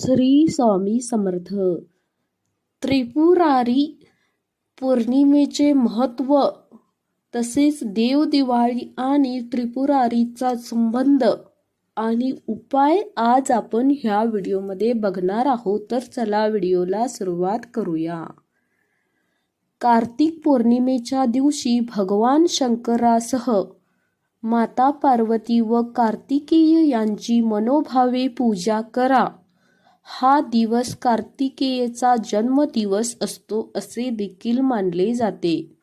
श्री स्वामी समर्थ. त्रिपुरारी पौर्णिमेचे महत्त्व तसेच देवदिवाळी आणि त्रिपुरारीचा संबंध आणि उपाय आज आपण ह्या व्हिडिओमध्ये बघणार आहोत. तर चला व्हिडिओला सुरुवात करूया. कार्तिक पौर्णिमेच्या दिवशी भगवान शंकरासह माता पार्वती व कार्तिकेय यांची मनोभावे पूजा करा. हा दिवस कार्तिकेयचा जन्मदिवस असतो असे देखील मानले जाते.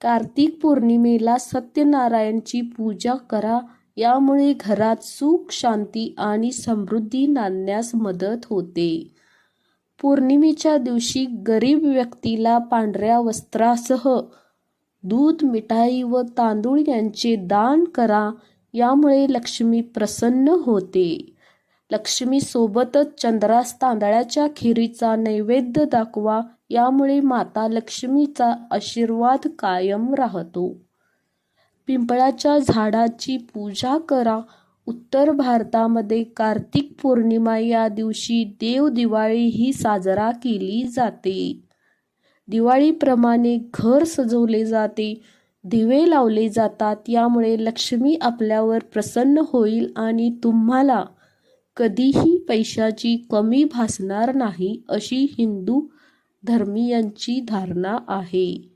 कार्तिक पौर्णिमेला सत्यनारायणची पूजा करा यामुळे घरात सुख शांती आणि समृद्धी नांदण्यास मदत होते. पौर्णिमेच्या दिवशी गरीब व्यक्तीला पांढऱ्या वस्त्रासह दूध मिठाई व तांदूळ यांचे दान करा यामुळे लक्ष्मी प्रसन्न होते. लक्ष्मीसोबतच चंद्रास तांदळाच्या खिरीचा नैवेद्य दाखवा यामुळे माता लक्ष्मीचा आशीर्वाद कायम राहतो. पिंपळाच्या झाडाची पूजा करा. उत्तर भारतामध्ये कार्तिक पौर्णिमा या दिवशी देव दिवाळी ही साजरा केली जाते. दिवाळीप्रमाणे घर सजवले जाते दिवे लावले जातात यामुळे लक्ष्मी आपल्यावर प्रसन्न होईल आणि तुम्हाला कधीही पैशाची कमी भासणार नाही अशी हिंदू धर्मीयांची धारणा आहे.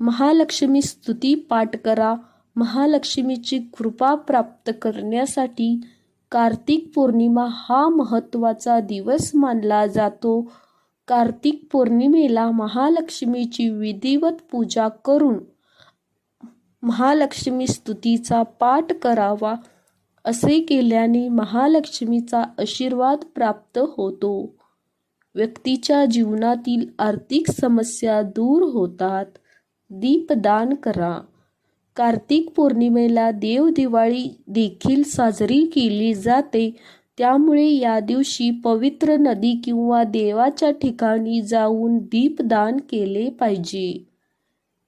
महालक्ष्मी स्तुती पाठ करा. महालक्ष्मीची कृपा प्राप्त करण्यासाठी कार्तिक पौर्णिमा हा महत्त्वाचा दिवस मानला जातो. कार्तिक पौर्णिमेला महालक्ष्मीची विधिवत पूजा करून महालक्ष्मी स्तुतीचा पाठ करावा. असे केल्याने महालक्ष्मीचा आशीर्वाद प्राप्त होतो. व्यक्तीच्या जीवनातील आर्थिक समस्या दूर होतात. दीपदान करा. कार्तिक पौर्णिमेला देवदिवाळी देखील साजरी केली जाते. त्यामुळे या दिवशी पवित्र नदी किंवा देवाच्या ठिकाणी जाऊन दीपदान केले पाहिजे.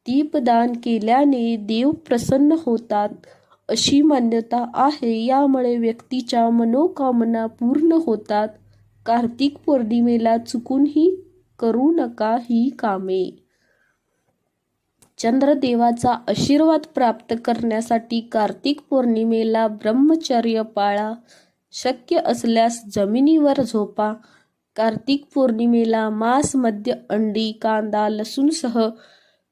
दीपदान केल्याने देव प्रसन्न होतात. अशी मान्यता आहे. यामुळे व्यक्तीच्या मनोकामना पूर्ण होतात. कार्तिक पौर्णिमेला चुकूनही करू नका ही कामे. चंद्रदेवाचा आशीर्वाद प्राप्त करण्यासाठी कार्तिक पौर्णिमेला ब्रह्मचर्य पाळा. शक्य असल्यास जमिनीवर झोपा. कार्तिक पौर्णिमेला मांस मद्य अंडी कांदा लसूणसह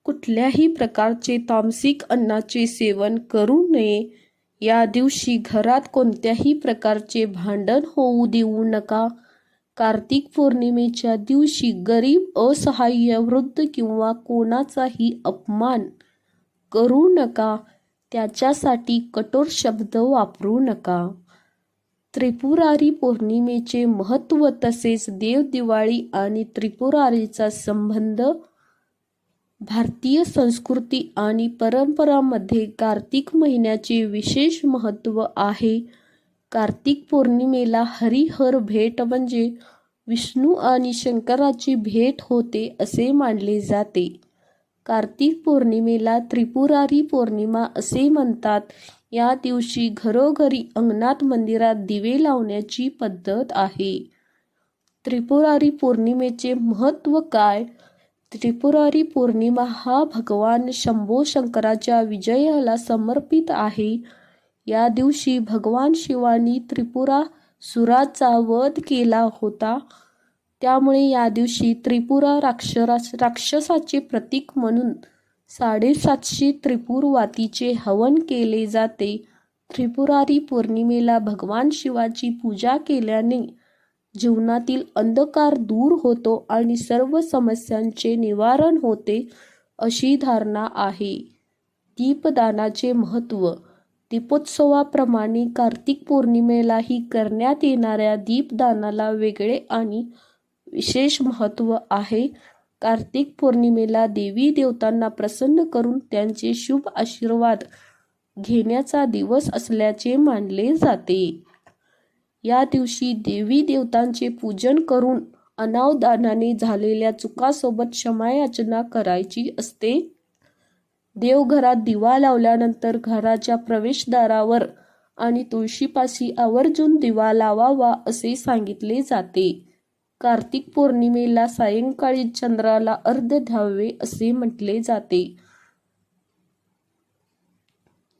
कुठल्याही प्रकारचे तामसिक अन्नाचे सेवन करू नये. या दिवशी घरात कोणत्याही प्रकारचे भांडण होऊ देऊ नका. कार्तिक पौर्णिमेच्या दिवशी गरीब असहाय्य वृद्ध किंवा कोणाचाही अपमान करू नका. त्याच्यासाठी कठोर शब्द वापरू नका. त्रिपुरारी पौर्णिमेचे महत्त्व तसेच देवदिवाळी आणि त्रिपुरारीचा संबंध भारतीय संस्कृती आणि परंपरामध्ये कार्तिक महिन्याचे विशेष महत्त्व आहे. कार्तिक पौर्णिमेला हरिहर भेट म्हणजे विष्णू आणि शंकराची भेट होते असे मानले जाते. कार्तिक पौर्णिमेला त्रिपुरारी पौर्णिमा असे म्हणतात. या दिवशी घरोघरी अंगणात मंदिरात दिवे लावण्याची पद्धत आहे. त्रिपुरारी पौर्णिमेचे महत्त्व काय? त्रिपुरारी पौर्णिमा हा भगवान शंभो शंकराच्या विजयाला समर्पित आहे. या दिवशी भगवान शिवानी त्रिपुरा सुराचा वध केला होता. त्यामुळे या दिवशी त्रिपुरा राक्षरास राक्षसाचे प्रतीक म्हणून साडेसातशे त्रिपुरवातीचे हवन केले जाते. त्रिपुरारी पौर्णिमेला भगवान शिवाची पूजा केल्याने जीवनातील अंधकार दूर होतो आणि सर्व समस्यांचे निवारण होते अशी धारणा आहे. दीपदानाचे महत्त्व. दीपोत्सवाप्रमाणे कार्तिक पौर्णिमेलाही करण्यात येणाऱ्या दीपदानाला वेगळे आणि विशेष महत्त्व आहे. कार्तिक पौर्णिमेला देवी देवतांना प्रसन्न करून त्यांचे शुभ आशीर्वाद घेण्याचा दिवस असल्याचे मानले जाते. या दिवशी देवी देवतांचे पूजन करून अनावदानाने झालेल्या चुकासोबत क्षमायाचना करायची असते. देवघरात दिवा लावल्यानंतर घराच्या प्रवेशद्वारावर आणि तुळशीपाशी आवर्जून दिवा लावावा असे सांगितले जाते. कार्तिक पौर्णिमेला सायंकाळी चंद्राला अर्ध द्यावे असे म्हटले जाते.